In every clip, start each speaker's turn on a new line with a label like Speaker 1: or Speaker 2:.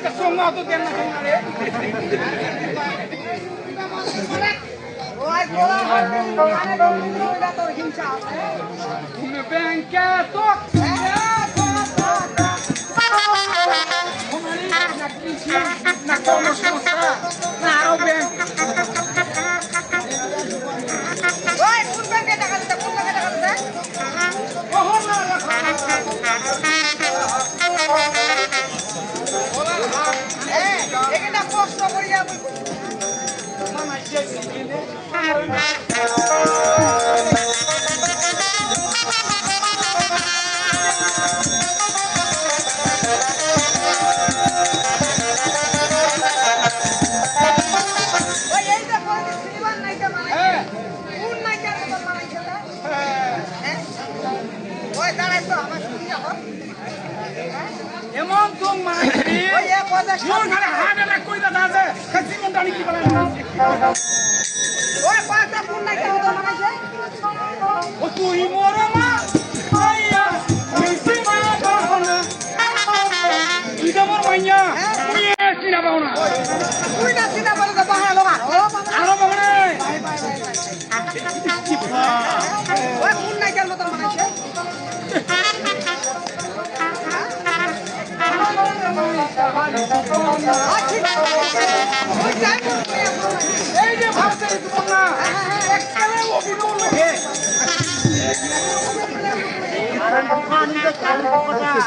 Speaker 1: একটা সোমা তো দেন না সোমা রে
Speaker 2: ওই গোলা
Speaker 1: এমন তো মারবি
Speaker 2: ওই এক কথা
Speaker 1: মোর ঘরে হার্ট অ্যাটাক কইতা আছে খাসি মন বলে তুই মোর মা আইয়া মিছি মা বাহনা তুই তো মোর মাইয়া তুই এসি না
Speaker 2: তুই না চিন্তা করে তো বাহার লোক আর ভাই ওই কোন নায়িকার মতন বানাইছে ওই
Speaker 1: যে ভাবতে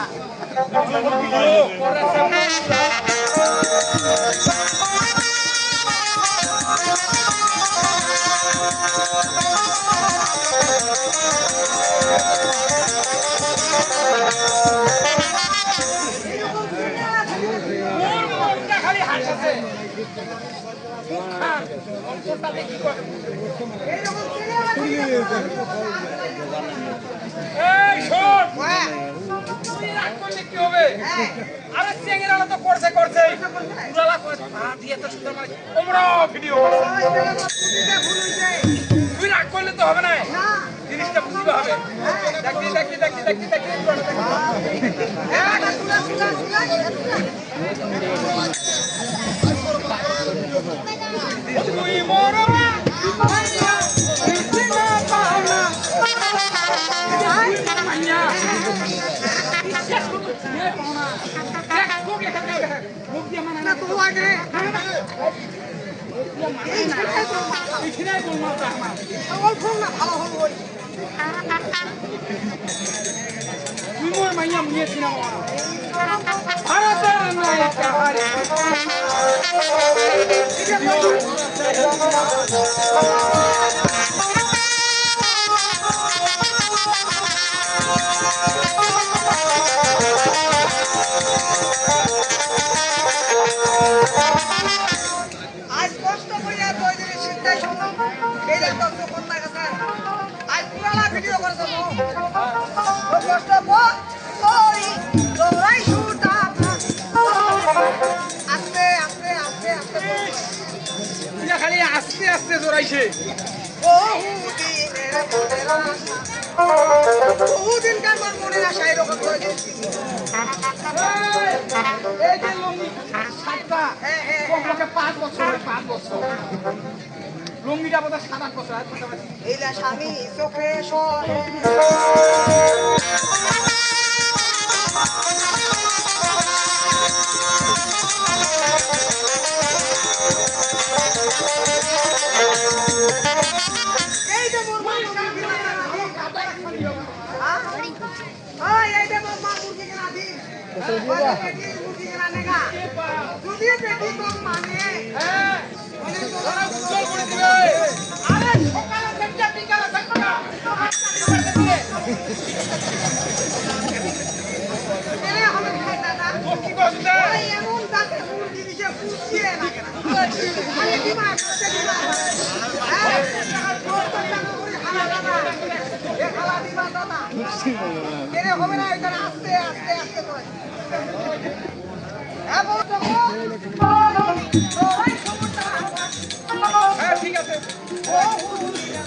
Speaker 2: হ্যাঁ, হ্যাঁ।
Speaker 1: আরে চেঙ্গেরালা তো করছে করছে। দিয়ে তো সুন্দর মানে ভিডিও
Speaker 2: তো
Speaker 1: তো হবে না। জিনিসটা বুঝতে হবে। দেখি দেখি দেখি দেখি দেখি।
Speaker 2: এটা তুলা, তুলা, তুলা,
Speaker 1: তুই মোর মা মাইয়া তুই না পাওনা মাইয়া মুখ দিয়ে মানে
Speaker 2: না, তো লাগে।
Speaker 1: এখানে বলমা আমার
Speaker 2: ওই ফোন না, ভালো হলো ওই।
Speaker 1: তুই মোর মাইয়া মুনিয়ে সিনেমা ভারতের নায়িকা হারে
Speaker 2: আজ আস্তে মনের। বহুদিনকার আমার আশা এরকম হ্যাঁ হ্যাঁ
Speaker 1: কমপক্ষে পাঁচ বছর পাঁচ বছর। লুঙ্গিটা বোধ হয় সাত আট বছর হয়,
Speaker 2: এইলা স্বামী চোখে হ্যাঁ? ওই, এই যে মোর মা মুরগি কিনা দিন। ওই যে বেটি মুরগি কিনা নেগা। যদি বেটি তোর মানে
Speaker 1: হ্যাঁ, ওরা উজ্জ্বল করে দিবে। আরে সকালে চারটা, বিকালে চারটা।
Speaker 2: এরে হবে খাই দাদা
Speaker 1: ও কি করছে?
Speaker 2: ওই এমন দাঁতে মুরগি দিছে ফুটিয়ে না কেন খালি দিমা করতে দিমা হ্যাঁ তোর তো টাকা করে খালা দাদা এ খালা দিমা দাদা এরে হবে না এটা আস্তে আস্তে আস্তে করে হ্যাঁ
Speaker 1: হ্যাঁ, ঠিক আছে।
Speaker 2: ও
Speaker 1: মুদ্রা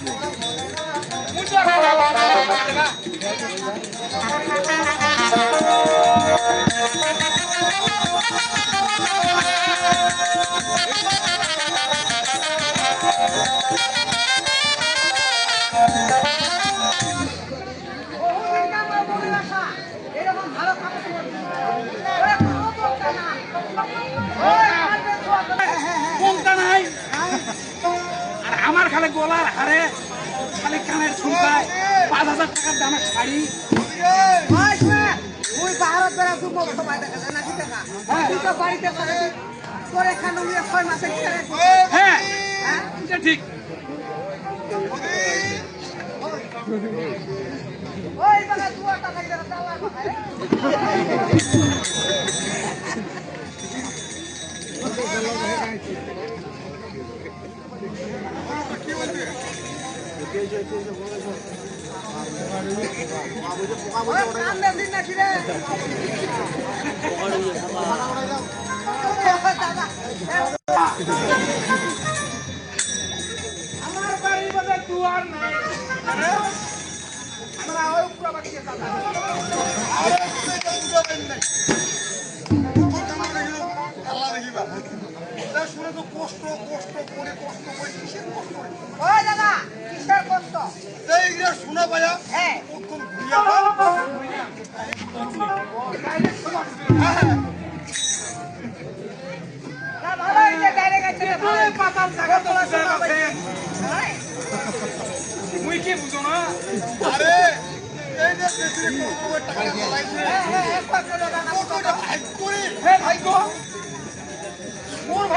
Speaker 1: আমার খালি গলার হারে খালি কানের ঝুমকায় পাঁচ হাজার টাকার দামের শাড়ি।
Speaker 2: ওই শুনে, ওই বাহারত বেড়া দুর্ব সময় দেখা যায় নাকি দেখা তুই তো বাড়িতে থাকে তোর এখানে ছয় মাসে
Speaker 1: হ্যাঁ।
Speaker 2: হ্যাঁ?
Speaker 1: এটা ঠিক।
Speaker 2: ওই বেলা দু টাকা দিয়ে চালার কথা রে। ওই কান্দে দিন নাকি রে? দাদা,
Speaker 1: আমার বাড়ির বাজার নাই
Speaker 2: আমরা।
Speaker 3: কষ্ট কষ্ট করে কষ্ট করে কিসের কষ্ট?
Speaker 2: দাদা, কিসের কষ্ট?
Speaker 3: এই যে শোনা
Speaker 2: হ্যাঁ,
Speaker 3: প্রথম ঘুরিয়া
Speaker 1: জায়গা তো।
Speaker 2: হ্যাঁ,
Speaker 1: মুই কি বুঝো না?
Speaker 3: আরে এই যে বেশি কষ্ট করে টাকা চালাইছে
Speaker 2: হ্যাঁ,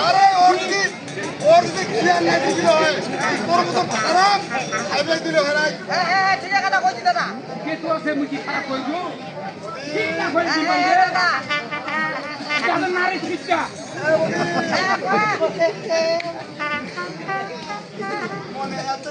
Speaker 3: আরে ওর কি ওর যদি খিয়া না দিল হয় তোর মতো খারাপ। খাইবে দিল হয়
Speaker 2: হ্যাঁ, হ্যাঁ, ঠিক আছে, দাদা, দাদা।
Speaker 1: কে তো আছে মুই কি খারাপ কইছো ঠিক না করে
Speaker 2: হ্যাঁ, দাদা।
Speaker 1: তাহলে শিক্ষা।
Speaker 3: মনে আছে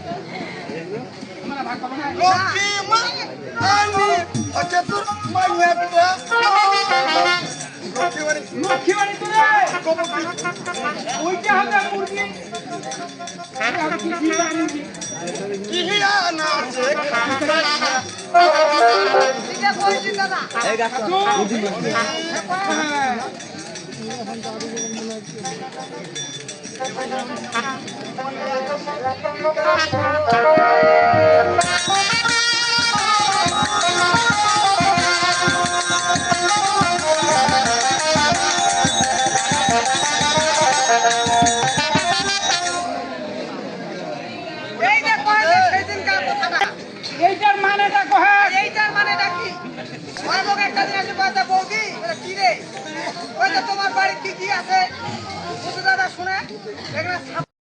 Speaker 2: পাবো
Speaker 1: না
Speaker 3: লক্ষ্মী মা আমি হচ্ছে তোর মাইয়াটা লক্ষ্মী বাড়ি
Speaker 1: লক্ষ্মী বাড়ি তো রে ওইটা হবে মুরগি এটা হবে কি জিবা মুরগি
Speaker 3: ইহিয়া না আছে
Speaker 2: ঠিক আছে, বলছি, দাদা।
Speaker 1: তো
Speaker 2: এই সেদিনকার কথাটা,
Speaker 1: এইটার মানেটা কহে
Speaker 2: এইটার মানেটা কি? ওই লোক একটা দিন বলছে, বৌদি, কি রে? ওই তোমার বাড়ি কি আছে দাদা শুনে?